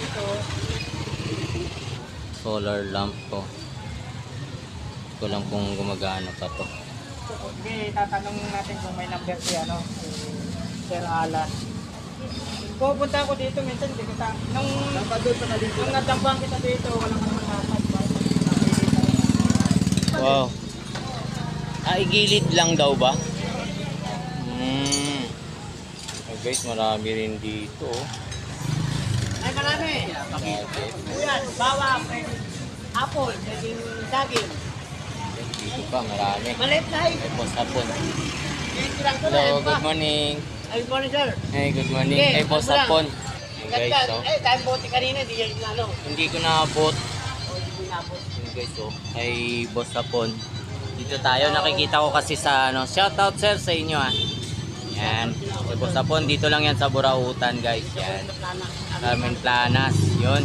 ito, Solar lamp to. Ko lang kung gumagana pa to. okay, tatanong natin kung may number si ano, si Sir Alan. Pupunta ako dito minsan, hindi kita, nung, nung natambang kita dito, walang naman nakakad. Wow. Ah, igilid lang daw ba? Hmm. Oh, guys, marami rin dito. oh. Ay, marami. Uyan, bawang, apple, pwedeng saging. Dito pa, marami. Malit na eh. Boss hapon. Dito lang to na. Hello, good morning. Ay, good morning, sir. Hey, good morning. Kay boss hapon. Guys, Ganda. oh. Eh, dahil bote kanina, di yan ano. Hindi ko naabot. O, hindi. Yun guys, oh. Kay boss hapon. Dito tayo, nakikita ko kasi sa ano. Shoutout sir sa inyo ah. Yan. Hapon, dito lang yan sa Burautan guys. Yan. Carmen Planas. Yun.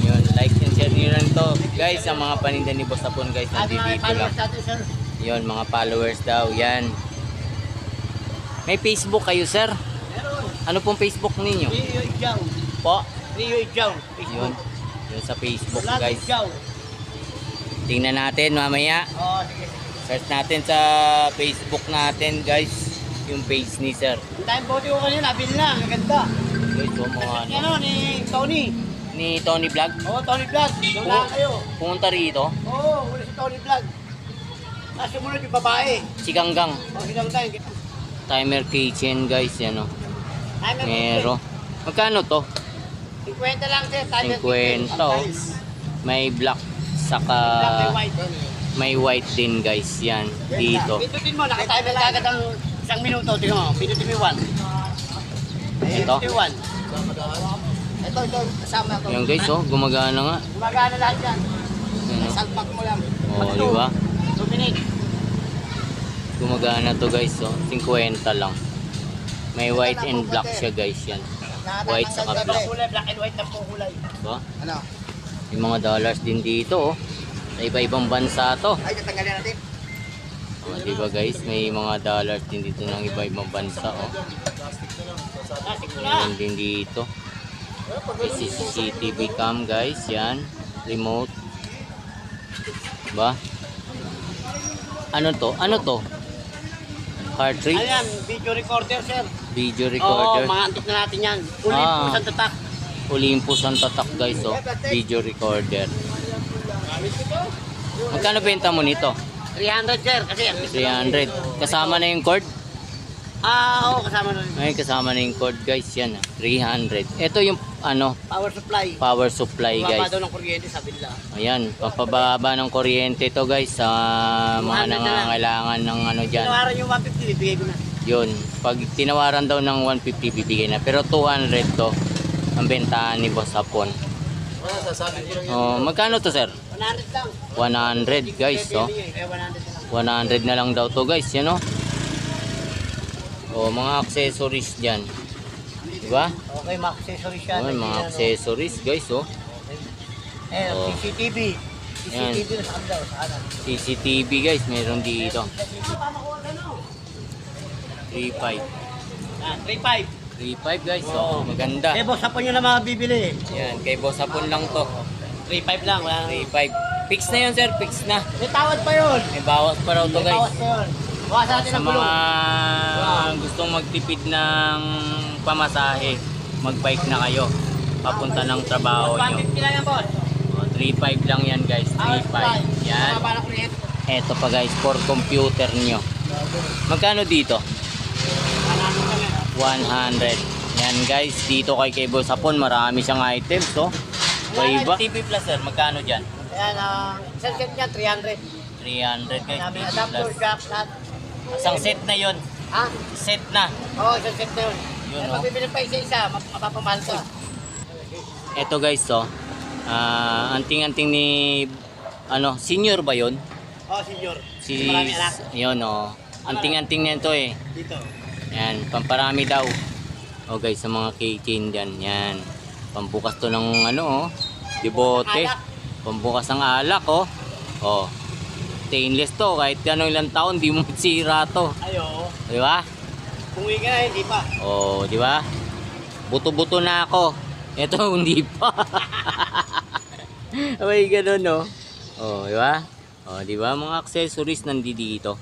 Yun. Like and share nyo rin to. Guys, ang mga paninda ni boss hapon guys, nandito lang. Yun, mga followers daw. Yan. May Facebook kayo sir? Ano pong Facebook ninyo? Rio Ijaw. Po? Rio Ijaw. Yun. Yun sa Facebook guys. Tingnan natin mamaya. Oh, sige. Search natin sa Facebook natin guys. Yung page ni sir. Ang dahil bote ko kanina, nabili na. Ang ganda. Guys, oh, mga ano. ano, ni Tony. Ni Tony Vlog. Oo, oh, Tony Vlog. Doon Oo. lang kayo. Pumunta rito. Oo, oh, wala si Tony Vlog. Tapos sumunod yung babae. Si Ganggang. O, hinang tayo. Timer Kitchen guys. Yan o. Ay, may Mero. Magkano to? 50 lang, sir. Tayo 50, oh. May black. Saka Black and white. May white din guys. Yan. Dito. Pindutin mo, nakatimer ka agad ang isang minuto. Tingnan mo, pindutin mo yung one. Ayan, Ito? Ito yung. Ito, ito, kasama ito. Yan guys oh. Gumagana nga. Gumagana lahat yan. Oh. Salpak mo lang. Oh, di ba? Dominate. Gumagana to guys oh. 50 lang. May white and black siya guys yan. White saka Black black. kulay, black and white na po kulay. Diba? Ano? May mga dollars din dito oh. Sa iba-ibang bansa to. Ay, tatanggalin natin. Oh, di ba guys? May mga dollars din dito ng iba-ibang bansa oh. Meron din dito. May CCTV cam guys, yan. Remote. Ba? Ano to? Ano to? Cartridge? Ayan, video recorder, sir. Video Oo, recorder. mga antik na natin yan. Uli Ah. sa tatak. Olympus ang tatak guys oh. Video recorder. Magkano benta mo nito? 300, sir. Kasi ang 300. Kasama na yung cord? Ah, oo, kasama na rin. Ay, kasama na yung cord guys. Yan ah. 300. Ito yung ano, Power supply. power supply guys. daw ng kuryente, sabi nila. Ayan, pampababa ng kuryente to guys sa mga 200 na lang. nangangailangan ng ano dyan. Tinawaran yung 150, bibigay ko na. Yun, pag tinawaran daw ng 150 bibigay na. Pero 200 to ang bentahan ni Boss Hapon. Wala, sasabi ko lang Oh, magkano to sir? 100 lang. 100 guys, oh. Eh, 100 na lang. 100 na lang daw to guys, yan oh. Oh, mga accessories diyan. 'Di ba? Okay, mga accessories yan. Oh, mga accessories guys, oh. Eh, Oh. CCTV. CCTV na sa kanila, sa kanan. CCTV guys, meron dito. 35. Ah, 3.5. 35 guys, oh. Maganda. Eh, boss, hapon nyo na mga bibili. Yan, kay Boss Hapon lang to. 3.5 lang, wala nang 35. Fix na yun sir, fix na. May tawad pa yun. May bawas pa raw to May bawas guys. pa yun. Bawasan natin Sa ang mga gulong. gustong magtipid ng pamasahe, magbike na kayo. Papunta ng trabaho nyo. 150 lang yan, boss. Oh, 3.5 lang yan guys, Power supply. 3.5. Yan. Mga parang kuryente. Eto pa guys, for computer nyo. Magkano dito? 100 lang yan. 100. Yan guys, dito kay Kebo Sapon, marami siyang items, oh. Iba-iba. TV Plus sir, magkano dyan? Ayan, ang isang set niya, 300. 300 guys, TV adapter, Plus. jack, lahat. Isang set na yon Ha? Set na. Oo, isang set na yun. Yun, oh. pag bibili pa isa-isa, map- mapapamahal ka. Eto guys, oh. Ah, anting-anting ni ano, senior ba 'yon? Oh, senior. Si Marami anak. 'yon oh. Anting-anting nito eh. Dito. Yan, pamparami daw. Oh guys, sa mga keychain diyan, yan. Pambukas to ng ano oh, dibote. Pambukas ng alak oh. Oh. Stainless to, kahit ano ilang taon di mo sira to. Ayo. Di ba? Kung na, hindi pa. Oh, di ba? Buto-buto na ako. Ito, hindi pa. Abay, ganun, no? Oh, di ba? Oh, di ba? Mga accessories nandito dito.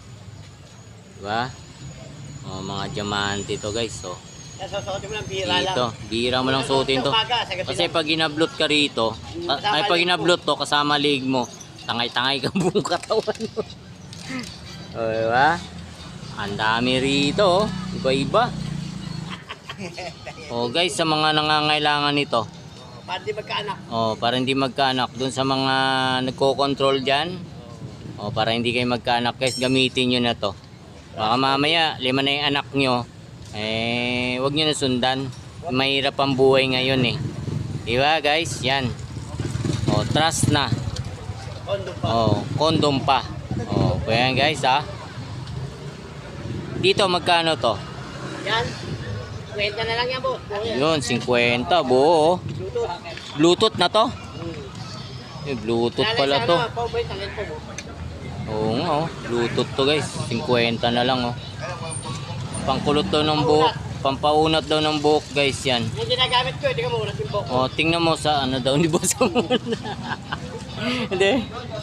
Di ba? Oh, mga diamante to, guys. So, Nasusuotin mo ng bira lang. dito. Bira mo lang suotin to. Kasi pag ginablot ka rito, ta- ay pag ginablot to, kasama lig mo, tangay-tangay ka buong katawan mo. o, diba? Ang dami rito, oh. iba-iba. Oh, guys, sa mga nangangailangan nito, Para di magkaanak. oh, para hindi magkaanak, dun sa mga nagko-control dyan, oh, para hindi kayo magkaanak, guys, gamitin nyo na to. Baka mamaya, lima na yung anak nyo, eh, wag nyo na sundan. Mahirap ang buhay ngayon eh. Di ba guys? Yan. Oh, trust na. Pa. Oh, condom pa. Oh, kaya yan guys ha. Dito magkano to? Yan. Kwenta na lang yan, boss. Yun, 50 buo. Bluetooth. Na to? Hmm. Eh, Bluetooth pala to. Oo nga oh. Bluetooth to guys. 50 na lang oh. Pangkulot daw ng buhok. Pampaunat daw ng buhok guys yan. Yung ginagamit ko, hindi ka muna yung boss. Oh, tingnan mo sa ano daw ni boss. Hindi.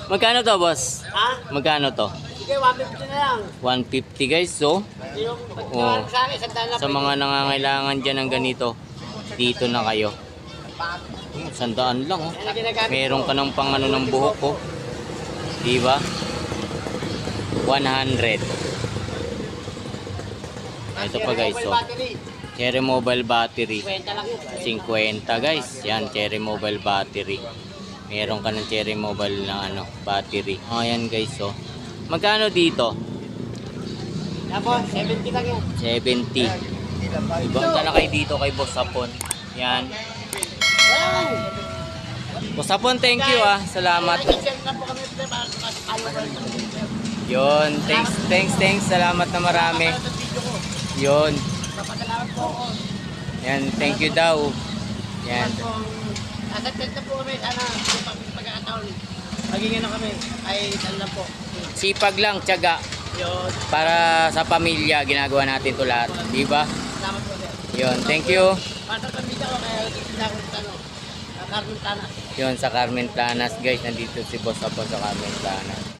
Magkano to, boss? Ha? Magkano to? Sige, 150 na lang. 150 guys, so Yung Oo. pagkawan sa mga nangangailangan dyan ng ganito, dito na kayo. Sandaan lang, oh. Meron ka ng pang ano ng buhok, oh. Di ba? 100. Ito pa guys, Mobile oh. Cherry mobile battery. Kwenta lang yun. 50 guys. Yan, cherry mobile battery. Meron ka ng cherry mobile na ano, battery. Ayan guys, oh. Magkano dito? Yan, boss. 70 lang yun. 70. Ibang na kayo dito kay Boss Hapon. Yan. Boss Hapon, thank you ah. Salamat. Yon, thanks, thanks, thanks. Salamat na marami. Ko. Yon. Papasalamat po ako. Yan, thank you daw. Yan. Chat na po kami. Sana yung pag- pagkakataon. Magiging na kami. Ay, lang po. Sipag lang, tiyaga. Yun. Para sa pamilya, ginagawa natin to lahat. Di ba? Salamat po. sir. Yon, thank you. Para sa pamilya ko, kaya sa ano. Carmen Tana. Yon, sa Carmen Planas, guys. Nandito si Boss Hapon sa Carmen Planas.